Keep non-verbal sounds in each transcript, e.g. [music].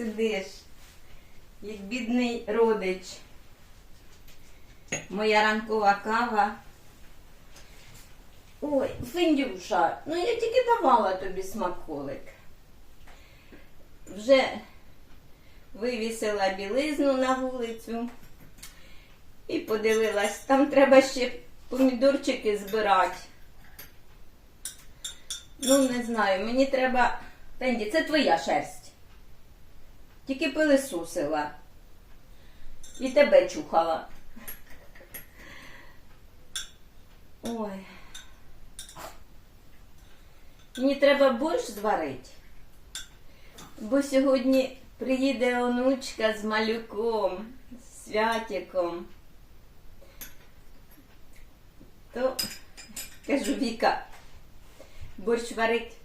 сидиш, як бідний родич. Моя ранкова кава. Ой, Фендюша, ну я тільки давала тобі смаколик. Вже вивісила білизну на вулицю і подивилась, там треба ще помідорчики збирати. Ну, не знаю, мені треба. Фенді, це твоя шерсть. Тільки пилисусила. І тебе чухала. Ой. Мені треба борщ зварити. Бо сьогодні приїде онучка з малюком, з святиком. То кажу, Віка, борщ варить.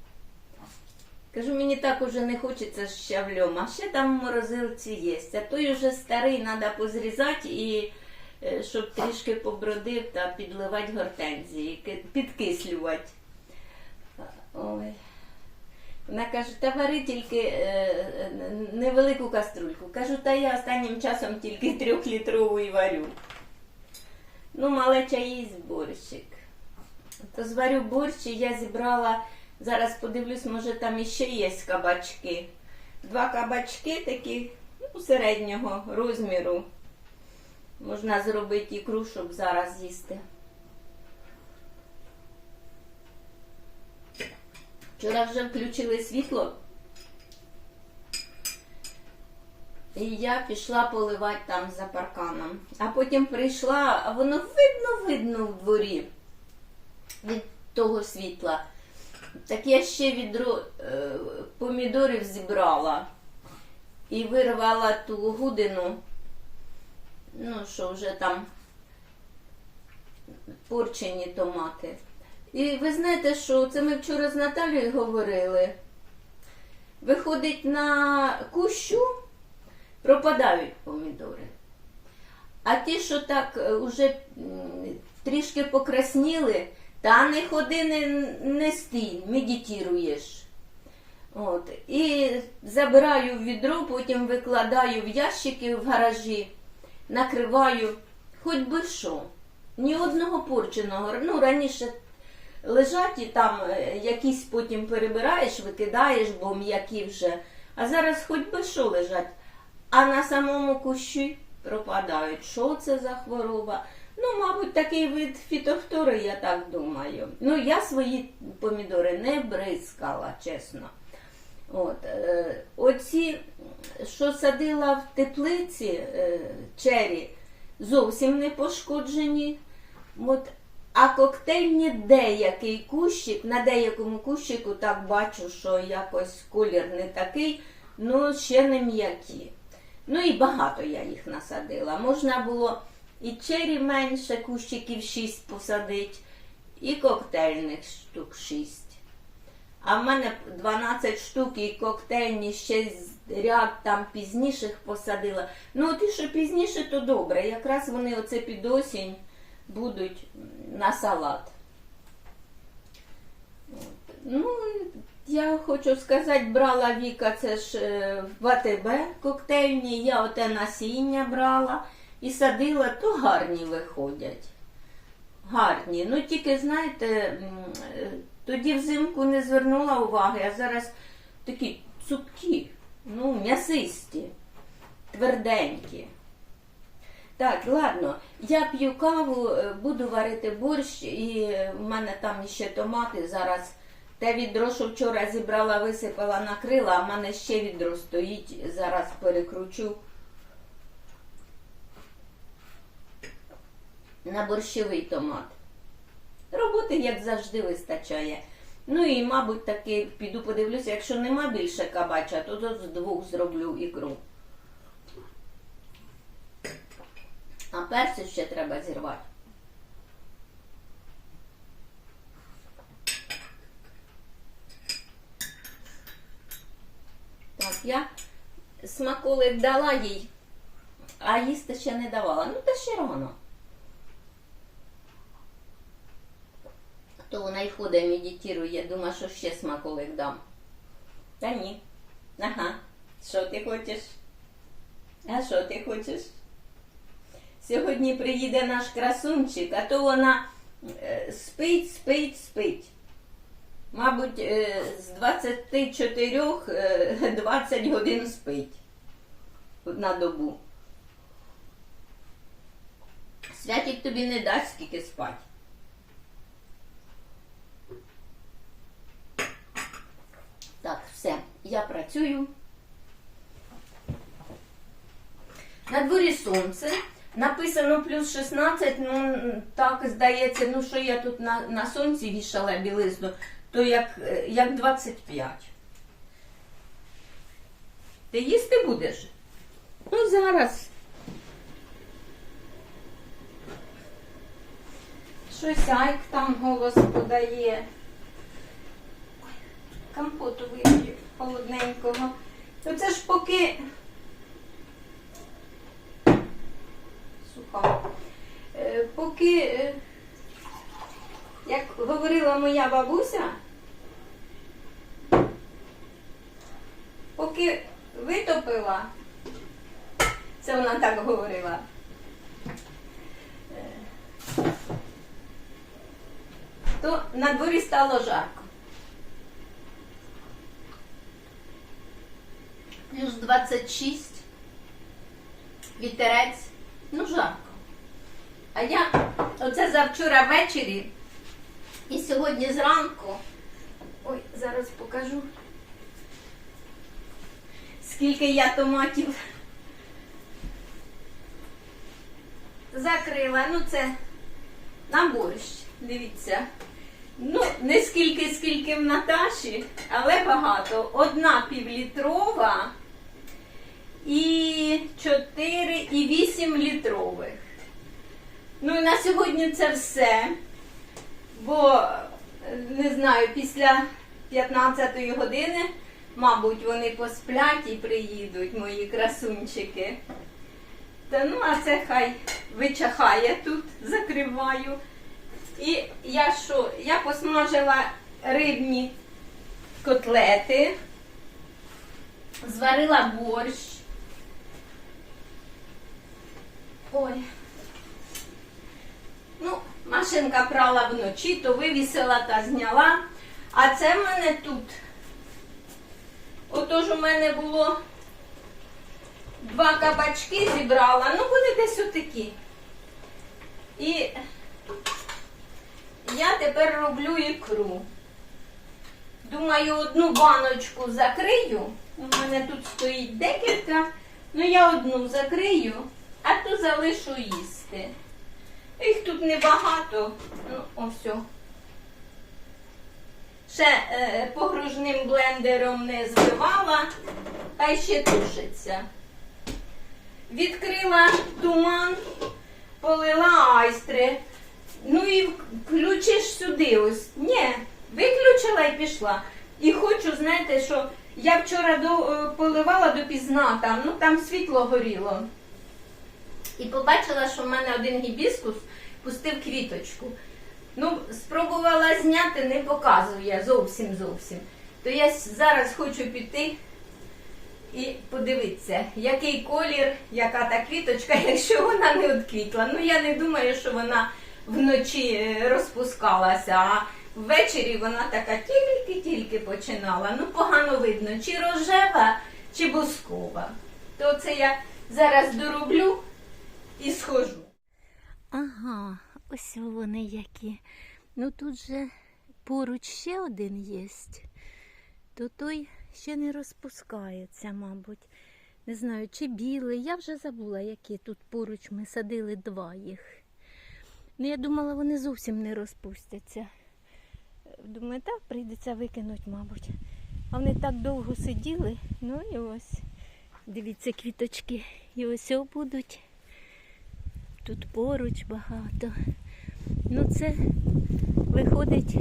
Кажу, мені так уже не хочеться з щавлем, а ще там в морозилці є. А той уже старий треба позрізати і е, щоб трішки побродив та підливати гортензії, підкислювати. Ой. Вона каже, та вари тільки е, е, невелику каструльку. Кажу, та я останнім часом тільки трьохлітрову і варю. Ну, малеча їсть борщик. То зварю борщ і я зібрала, зараз подивлюсь, може там іще є кабачки. Два кабачки такі ну, середнього розміру. Можна зробити ікру, щоб зараз їсти. Вчора вже включили світло. І я пішла поливати там за парканом. А потім прийшла, а воно видно, видно в дворі від того світла. Так я ще відро е, помідорів зібрала і вирвала ту гудину, ну, що вже там порчені томати. І ви знаєте, що це ми вчора з Наталією говорили. Виходить на кущу, пропадають помідори. А ті, що так е, уже трішки покрасніли, та не ходи, не, не стій, медитіруєш. От. І забираю відро, потім викладаю в ящики в гаражі, накриваю, хоч би що. Ні одного порченого. Ну, раніше лежать і там е, якісь потім перебираєш, викидаєш, бо м'які вже. А зараз хоч би що лежать. А на самому кущі пропадають. Що це за хвороба? Ну, мабуть, такий вид фітофтори, я так думаю. Ну, я свої помідори не бризкала, чесно. От, е, оці, що садила в теплиці е, чері, зовсім не пошкоджені. От, а коктейльні деякий кущик, на деякому кущику так бачу, що якось колір не такий, ну ще не м'які. Ну і багато я їх насадила. Можна було і чері менше, кущиків 6 посадити, і коктейльних штук 6. А в мене 12 штук і коктейльні ще ряд там пізніших посадила. Ну, от і що пізніше, то добре. Якраз вони оце під осінь будуть на салат. Ну, я хочу сказати, брала Віка, це ж е, в АТБ коктейльні, я оте насіння брала і садила, то гарні виходять. Гарні. Ну тільки, знаєте, е, тоді взимку не звернула уваги, а зараз такі цупкі, ну, м'ясисті, тверденькі. Так, ладно, я п'ю каву, е, буду варити борщ, і в мене там ще томати зараз. Те відро, що вчора зібрала, висипала, накрила, а в мене ще відро стоїть, зараз перекручу на борщовий томат. Роботи, як завжди, вистачає. Ну і, мабуть, таки піду подивлюся, якщо нема більше кабача, то з двох зроблю ікру. А перці ще треба зірвати. Так, я смаколик дала їй, а їсти ще не давала. Ну, та ще рано. То вона й ходить, медитує, думає, що ще смаколик дам. Та ні. Ага, Що ти хочеш? А що ти хочеш? Сьогодні приїде наш красунчик, а то вона спить, спить, спить. Мабуть, з 24 е, 20 годин спить на добу. Святік тобі не дасть скільки спать. Так, все, я працюю. На дворі сонце. Написано плюс 16, ну так здається, ну що я тут на, на сонці вішала білизну, то як, е, як 25. Ти їсти будеш? Ну, зараз. Щось Айк там голос подає. Компоту вип'ю холодненького. Ну це ж поки. Суха. Е, Поки, е, як говорила моя бабуся, поки витопила, це вона так говорила. е, То на дворі стало жарко. Плюс 26, вітерець, ну жарко. А я оце завчора ввечері і сьогодні зранку. Ой, зараз покажу. Скільки я томатів закрила. Ну, це на борщ. Дивіться. Ну, не скільки, скільки в Наташі, але багато. Одна півлітрова і 4 і 8 літрових. Ну і на сьогодні це все. Бо, не знаю, після 15-ї години, мабуть, вони посплять і приїдуть, мої красунчики. Та ну, а це хай вичахає тут, закриваю. І я що? Я посмажила рибні котлети, зварила борщ. Ой. Ну, машинка прала вночі, то вивісила та зняла. А це в мене тут. Отож у мене було два кабачки зібрала, ну вони десь отакі. І я тепер роблю ікру. Думаю, одну баночку закрию. У мене тут стоїть декілька. Ну я одну закрию, а ту залишу їсти. Їх тут небагато. Ну, ось. Ще е, погружним блендером не збивала, хай ще тушиться. Відкрила туман, полила айстри. Ну і включиш сюди ось. Ні, виключила і пішла. І хочу, знаєте, що я вчора до, е, поливала допізна там, ну там світло горіло. І побачила, що в мене один гібіскус пустив квіточку. Ну, спробувала зняти, не показує зовсім зовсім. То я зараз хочу піти і подивитися, який колір, яка та квіточка, [laughs] якщо вона не відквітла. Ну, я не думаю, що вона вночі е, розпускалася, а ввечері вона така тільки-тільки починала. Ну, погано видно, чи рожева, чи бускова. То це я зараз дороблю і схожу. Ага, ось вони які. Ну тут же поруч ще один є. То той ще не розпускається, мабуть. Не знаю, чи білий. Я вже забула, які тут поруч ми садили два їх. Ну, я думала, вони зовсім не розпустяться. Думаю, так прийдеться викинути, мабуть. А вони так довго сиділи. Ну і ось. Дивіться, квіточки. І ось будуть. Тут поруч багато. Ну, це виходить,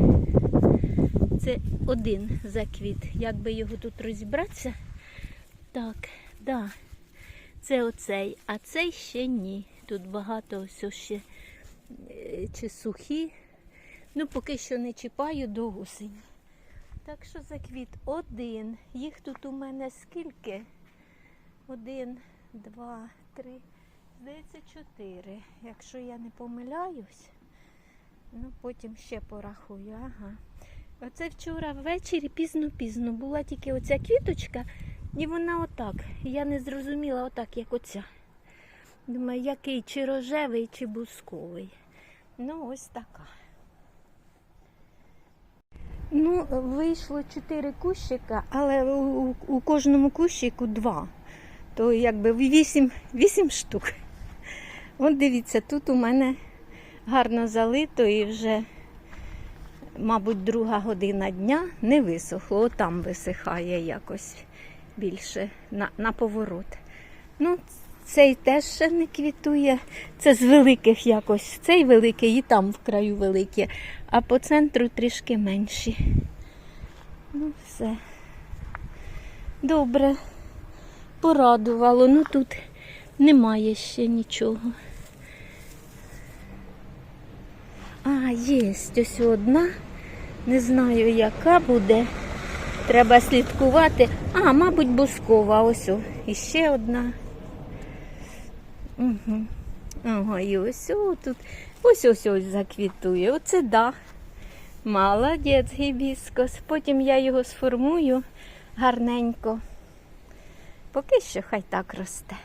це один заквіт. Як би його тут розібратися? Так, да. Це оцей, а цей ще ні. Тут багато ось ще е, чи сухі. Ну, поки що не чіпаю до осені. Так що заквіт один. Їх тут у мене скільки? Один, два, три. Здається, чотири. Якщо я не помиляюсь, ну потім ще порахую. Ага. Оце вчора ввечері пізно-пізно була тільки оця квіточка, і вона отак. Я не зрозуміла отак, як оця. Думаю, який чи рожевий, чи бусковий. Ну, ось така. Ну, вийшло чотири кущика, але у, у кожному кущику два. То якби вісім, вісім штук. От дивіться, тут у мене гарно залито і вже, мабуть, друга година дня не висохло. Отам висихає якось більше на, на поворот. Ну, цей теж ще не квітує. Це з великих якось. Цей великий і там в краю великі, а по центру трішки менші. Ну, все. Добре. Порадувало. Ну тут немає ще нічого. А, є ось одна. Не знаю, яка буде. Треба слідкувати. А, мабуть, бускова. Ось о. І одна. Угу. Ага, і ось о, тут. Ось ось ось заквітує. Оце да. Молодець, гібіскос. Потім я його сформую гарненько. Поки що хай так росте.